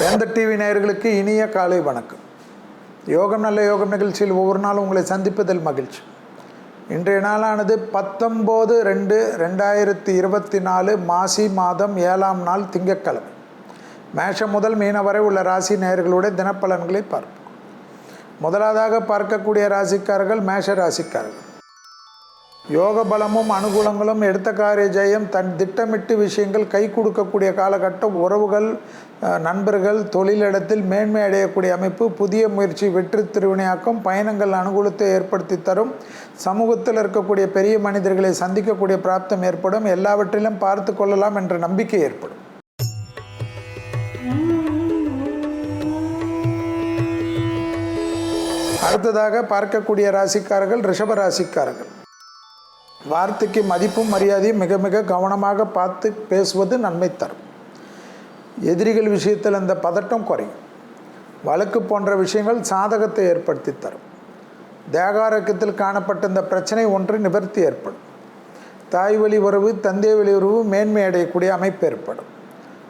வேந்த TV நேயர்களுக்கு இனிய காலை வணக்கம். யோகம் நல்ல யோகம் நிகழ்ச்சியில் ஒவ்வொரு நாளும் உங்களை சந்திப்பதில் மகிழ்ச்சி. இன்றைய நாளானது பத்தொம்போது ரெண்டு ரெண்டாயிரத்தி இருபத்தி நாலு மாசி மாதம் ஏழாம் நாள் திங்கட்கிழமை. மேஷம் முதல் மீன வரை உள்ள ராசி நேயர்களுடைய தினப்பலன்களை பார்ப்போம். முதலாவதாக பார்க்கக்கூடிய ராசிக்காரர்கள் மேஷ ராசிக்காரர்கள். யோக பலமும் அனுகூலங்களும் எடுத்த காரிய ஜெயம் தன் திட்டமிட்டு விஷயங்கள் கை கொடுக்கக்கூடிய காலகட்டம் உறவுகள் நண்பர்கள் தொழிலிடத்தில் மேன்மை அடையக்கூடிய அமைப்பு புதிய முயற்சி வெற்றி திருவினையாக்கம் பயணங்கள் அனுகூலத்தை ஏற்படுத்தி தரும். சமூகத்தில் இருக்கக்கூடிய பெரிய மனிதர்களை சந்திக்கக்கூடிய பிராப்தம் ஏற்படும். எல்லாவற்றிலும் பார்த்து கொள்ளலாம் என்ற நம்பிக்கை ஏற்படும். அடுத்ததாக பார்க்கக்கூடிய ராசிக்காரர்கள் ரிஷப ராசிக்காரர்கள். வார்த்தைக்கு மதிப்பும் மரியாதையும் மிக மிக கவனமாக பார்த்து பேசுவது நன்மை தரும். எதிரிகள் விஷயத்தில் அந்த பதட்டம் குறையும். வழக்கு போன்ற விஷயங்கள் சாதகத்தை ஏற்படுத்தி தரும். தேகாரக்கத்தில் காணப்பட்ட இந்த பிரச்சனை ஒன்று நிவர்த்தி ஏற்படும். தாய் வழி உறவு தந்தை வழி உறவு மேன்மை அடையக்கூடிய அமைப்பு ஏற்படும்.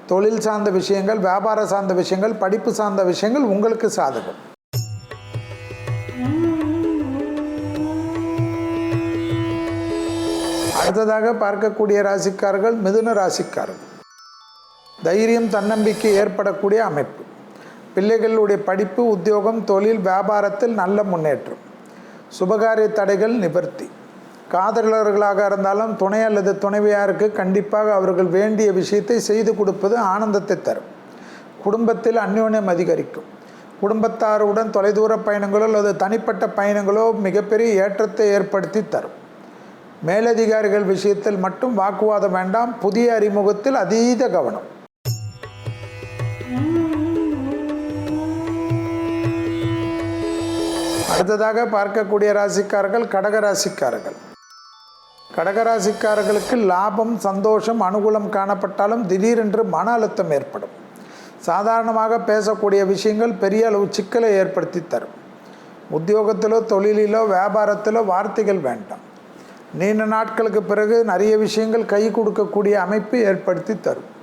தொழில் சார்ந்த விஷயங்கள் வியாபார சார்ந்த விஷயங்கள் படிப்பு சார்ந்த விஷயங்கள் உங்களுக்கு சாதகம். அடுத்ததாக பார்க்கக்கூடிய ராசிக்காரர்கள் மிதுன ராசிக்காரர்கள். தைரியம் தன்னம்பிக்கை ஏற்படக்கூடிய அமைப்பு. பிள்ளைகளுடைய படிப்பு உத்தியோகம் தொழில் வியாபாரத்தில் நல்ல முன்னேற்றம். சுபகாரிய தடைகள் நிவர்த்தி. காதலர்களாக இருந்தாலும் துணை அல்லது துணைவியாருக்கு கண்டிப்பாக அவர்கள் வேண்டிய விஷயத்தை செய்து கொடுப்பது ஆனந்தத்தை தரும். குடும்பத்தில் அந்யோன்யம் அதிகரிக்கும். குடும்பத்தாருடன் தொலைதூர பயணங்களோ அல்லது தனிப்பட்ட பயணங்களோ மிகப்பெரிய ஏற்றத்தை ஏற்படுத்தி தரும். மேலதிகாரிகள் விஷயத்தில் மட்டும் வாக்குவாதம் வேண்டாம். புதிய அறிமுகத்தில் அதீத கவனம். அடுத்ததாக பார்க்கக்கூடிய ராசிக்காரர்கள் கடக ராசிக்காரர்கள் கடகராசிக்காரர்களுக்கு லாபம் சந்தோஷம் அனுகூலம் காணப்பட்டாலும் திடீரென்று மன அழுத்தம் ஏற்படும். சாதாரணமாக பேசக்கூடிய விஷயங்கள் பெரிய அளவு சிக்கலை ஏற்படுத்தி தரும். உத்தியோகத்திலோ தொழிலிலோ வியாபாரத்திலோ வார்த்தைகள் வேண்டாம். நீண்ட நாட்களுக்கு பிறகு நிறைய விஷயங்கள் கை கொடுக்கக்கூடிய அமைப்பு ஏற்படுத்தி தரும்.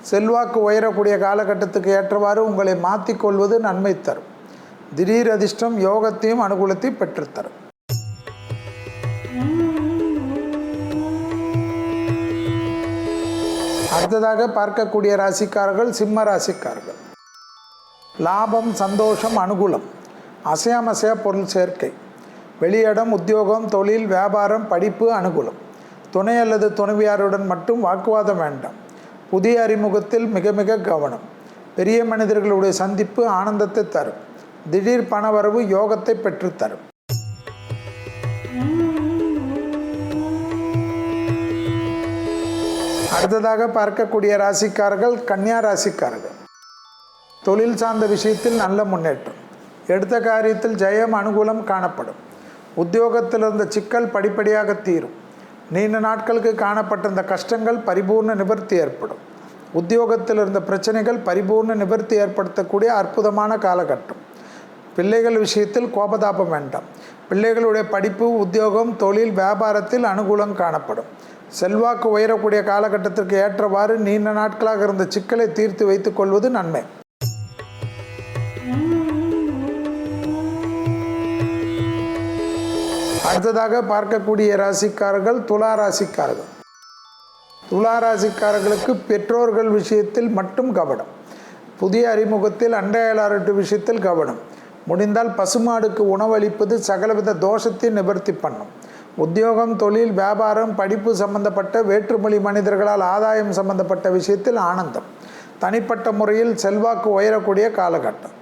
செல்வாக்கு உயரக்கூடிய காலகட்டத்துக்கு ஏற்றவாறு உங்களை மாற்றிக்கொள்வது நன்மை தரும். திடீர் அதிர்ஷ்டம் யோகத்தையும் அனுகூலத்தையும் பெற்றுத்தரும். அடுத்ததாக பார்க்கக்கூடிய ராசிக்காரர்கள் சிம்ம ராசிக்காரர்கள். லாபம் சந்தோஷம் அனுகூலம். அசையாமசையா பொருள் சேர்க்கை. வெளியிடம் உத்தியோகம் தொழில் வியாபாரம் படிப்பு அனுகூலம். துணை அல்லது துணைவியாருடன் மட்டும் வாக்குவாதம் வேண்டாம். புதிய அறிமுகத்தில் மிக மிக கவனம். பெரிய மனிதர்களுடைய சந்திப்பு ஆனந்தத்தை தரும். திடீர் பணவரவு யோகத்தை பெற்றுத்தரும். அடுத்ததாக பார்க்கக்கூடிய ராசிக்காரர்கள் கன்னியா ராசிக்காரர்கள். தொழில் சார்ந்த விஷயத்தில் நல்ல முன்னேற்றம். எடுத்த காரியத்தில் ஜெயம் அனுகூலம் காணப்படும். உத்தியோகத்தில் இருந்த சிக்கல் படிப்படியாக தீரும். நீண்ட நாட்களுக்கு காணப்பட்ட இந்த கஷ்டங்கள் பரிபூர்ண நிவர்த்தி ஏற்படும். உத்தியோகத்தில் இருந்த பிரச்சனைகள் பரிபூர்ண நிவர்த்தி ஏற்படுத்தக்கூடிய அற்புதமான காலகட்டம். பிள்ளைகள் விஷயத்தில் கோபதாபம் வேண்டாம். பிள்ளைகளுடைய படிப்பு உத்தியோகம் தொழில் வியாபாரத்தில் அனுகூலம் காணப்படும். செல்வாக்கு உயரக்கூடிய காலகட்டத்திற்கு ஏற்றவாறு நீண்ட நாட்களாக இருந்த சிக்கலை தீர்த்து வைத்துக் கொள்வது நன்மை. அடுத்ததாக பார்க்கக்கூடிய ராசிக்காரர்கள் துலா ராசிக்காரர்கள். துலா ராசிக்காரர்களுக்கு பெற்றோர்கள் விஷயத்தில் மட்டும் கவனம். புதிய அறிமுகத்தில் அண்டையலாரட்டு விஷயத்தில் கவனம். முடிந்தால் பசுமாடுக்கு உணவளிப்பது சகலவித தோஷத்தை நிவர்த்தி பண்ணும். உத்தியோகம் தொழில் வியாபாரம் படிப்பு சம்பந்தப்பட்ட வேற்றுமொழி மனிதர்களால் ஆதாயம் சம்பந்தப்பட்ட விஷயத்தில் ஆனந்தம். தனிப்பட்ட முறையில் செல்வாக்கு உயரக்கூடிய காலகட்டம்.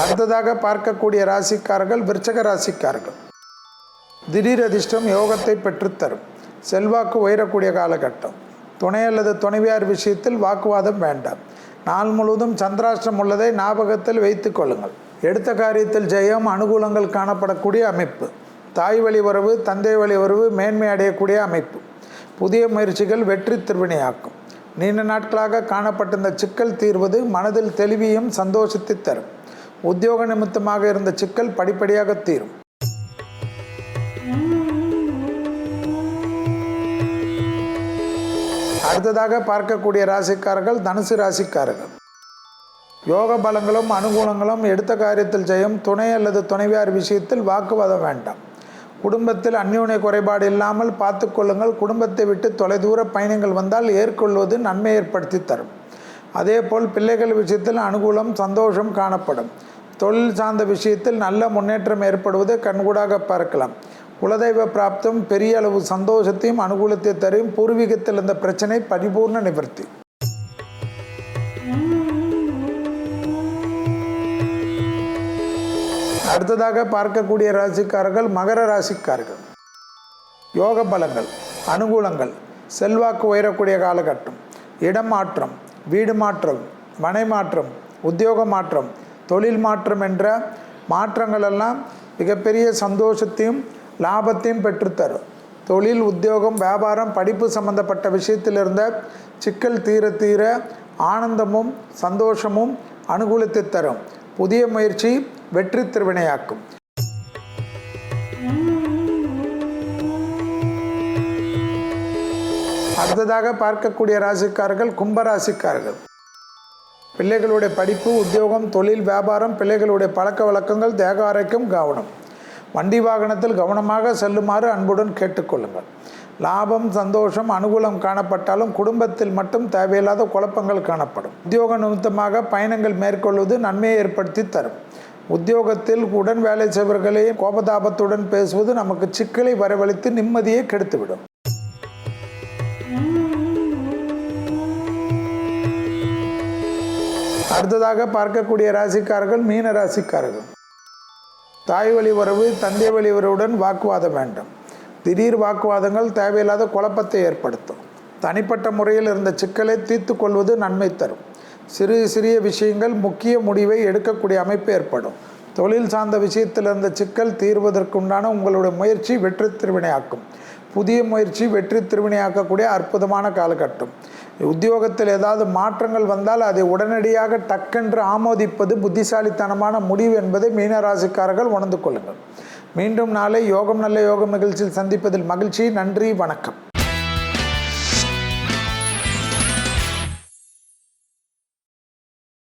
அடுத்ததாக பார்க்கக்கூடிய ராசிக்காரர்கள் விருச்சக ராசிக்காரர்கள். திடீர் அதிர்ஷ்டம் யோகத்தை பெற்றுத்தரும். செல்வாக்கு உயரக்கூடிய காலகட்டம். துணை அல்லது துணைவியார் விஷயத்தில் வாக்குவாதம் வேண்டாம். நாள் முழுவதும் சந்திராஷ்டிரம் உள்ளதை ஞாபகத்தில் வைத்துக் கொள்ளுங்கள். எடுத்த காரியத்தில் ஜெயம் அனுகூலங்கள் காணப்படக்கூடிய அமைப்பு. தாய் வழி உறவு தந்தை வழி உறவு மேன்மை அடையக்கூடிய அமைப்பு. புதிய முயற்சிகள் வெற்றி திருவினையாக்கும். நீண்ட நாட்களாக காணப்பட்ட இந்த சிக்கல் தீர்வது மனதில் தெளிவியும் சந்தோஷத்தை தரும். உத்தியோக நிமித்தமாக இருந்த சிக்கல் படிப்படியாக தீரும். அடுத்ததாக பார்க்கக்கூடிய ராசிக்காரர்கள் தனுசு ராசிக்காரர்கள். யோக பலங்களும் அனுகூலங்களும் எடுத்த காரியத்தில் செய்யும் துணை அல்லது துணைவியார் விஷயத்தில் வாக்குவாதம் வேண்டாம். குடும்பத்தில் அந்யோன்ய குறைபாடு இல்லாமல் பார்த்து கொள்ளுங்கள். குடும்பத்தை விட்டு தொலைதூர பயணங்கள் வந்தால் ஏற்கொள்வது நன்மை ஏற்படுத்தி தரும். அதேபோல் பிள்ளைகள் விஷயத்தில் அனுகூலம் சந்தோஷம் காணப்படும். தொழில் சார்ந்த விஷயத்தில் நல்ல முன்னேற்றம் ஏற்படுவதை கண்கூடாக பார்க்கலாம். குலதெய்வ பிராப்தம் பெரிய அளவு சந்தோஷத்தையும் அனுகூலத்தை தரும் பூர்வீகத்தில் இந்த பிரச்சனை பரிபூர்ண நிவர்த்தி. அடுத்ததாக பார்க்கக்கூடிய ராசிக்காரர்கள் மகர ராசிக்காரர்கள். யோக பலங்கள் அனுகூலங்கள் செல்வாக்கு உயரக்கூடிய காலகட்டம் இடம் மாற்றம் வீடு மாற்றம் மனை மாற்றம் உத்தியோக மாற்றம் தொழில் மாற்றம் என்ற மாற்றங்களெல்லாம் மிகப்பெரிய சந்தோஷத்தையும் லாபத்தையும் பெற்றுத்தரும். தொழில் உத்தியோகம் வியாபாரம் படிப்பு சம்பந்தப்பட்ட விஷயத்தில் இருந்த சிக்கல் தீர தீர ஆனந்தமும் சந்தோஷமும் அனுகூலத்தை தரும். புதிய முயற்சி வெற்றி திருவினையாக்கும். அடுத்ததாக பார்க்கக்கூடிய ராசிக்காரர்கள் கும்பராசிக்காரர்கள். பிள்ளைகளுடைய படிப்பு உத்தியோகம் தொழில் வியாபாரம் பிள்ளைகளுடைய பழக்க வழக்கங்கள் தேக ஆரோக்கியம் கவனம். வண்டி வாகனத்தில் கவனமாக செல்லுமாறு அன்புடன் கேட்டுக்கொள்ளுங்கள். லாபம் சந்தோஷம் அனுகூலம் காணப்பட்டாலும் குடும்பத்தில் மட்டும் தேவையில்லாத குழப்பங்கள் காணப்படும். உத்தியோக நிமித்தமாக பயணங்கள் மேற்கொள்வது நன்மையை ஏற்படுத்தி தரும். உத்தியோகத்தில் உடன் வேலை செய்வர்களையும் கோபதாபத்துடன் பேசுவது நமக்கு சிக்கலை வரவழைத்து நிம்மதியை கெடுத்துவிடும். அடுத்ததாக பார்க்கக்கூடிய ராசிக்காரர்கள் மீன ராசிக்காரர்கள். தாய் வழி உறவு தந்தை வழி உறவுடன் வாக்குவாதம் வேண்டும். திடீர் வாக்குவாதங்கள் தேவையில்லாத குழப்பத்தை ஏற்படுத்தும். தனிப்பட்ட முறையில் இருந்த சிக்கலை தீர்த்து கொள்வது நன்மை தரும். சிறு சிறிய விஷயங்கள் முக்கிய முடிவை எடுக்கக்கூடிய அமைப்பு ஏற்படும். தொழில் சார்ந்த விஷயத்தில் இருந்த சிக்கல் தீர்வதற்குண்டான உங்களுடைய முயற்சி வெற்றி திருவினையாக்கும். புதிய முயற்சி வெற்றி திருவினையாக்கக்கூடிய அற்புதமான காலகட்டம். உத்தியோகத்தில் ஏதாவது மாற்றங்கள் வந்தால் அதை உடனடியாக டக்கென்று ஆமோதிப்பது புத்திசாலித்தனமான முடிவு என்பதை மீனராசிக்காரர்கள் உணர்ந்து கொள்ளுங்கள். மீண்டும் நாளை யோகம் நல்ல யோகம் நிகழ்ச்சியில் சந்திப்பதில் மகிழ்ச்சி. நன்றி வணக்கம்.